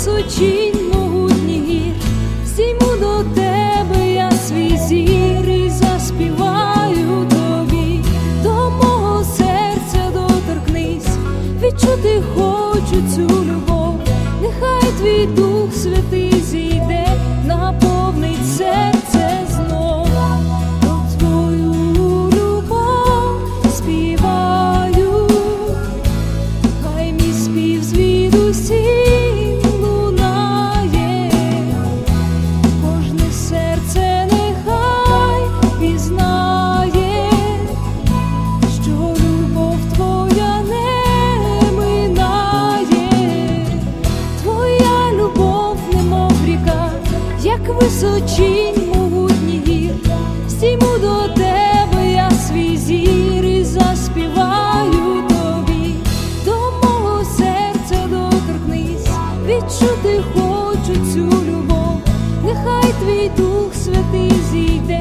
височінь могутніх гір, до тебе я свій заспіваю тобі, до мого серця доторкнись, відчути хочу цю любов, нехай твій дух святий. Височінь могутніх гір, стійму до тебе я свій зір і заспіваю тобі, до мого серця доторкнись, відчути хочу цю любов, нехай твій дух святий зійде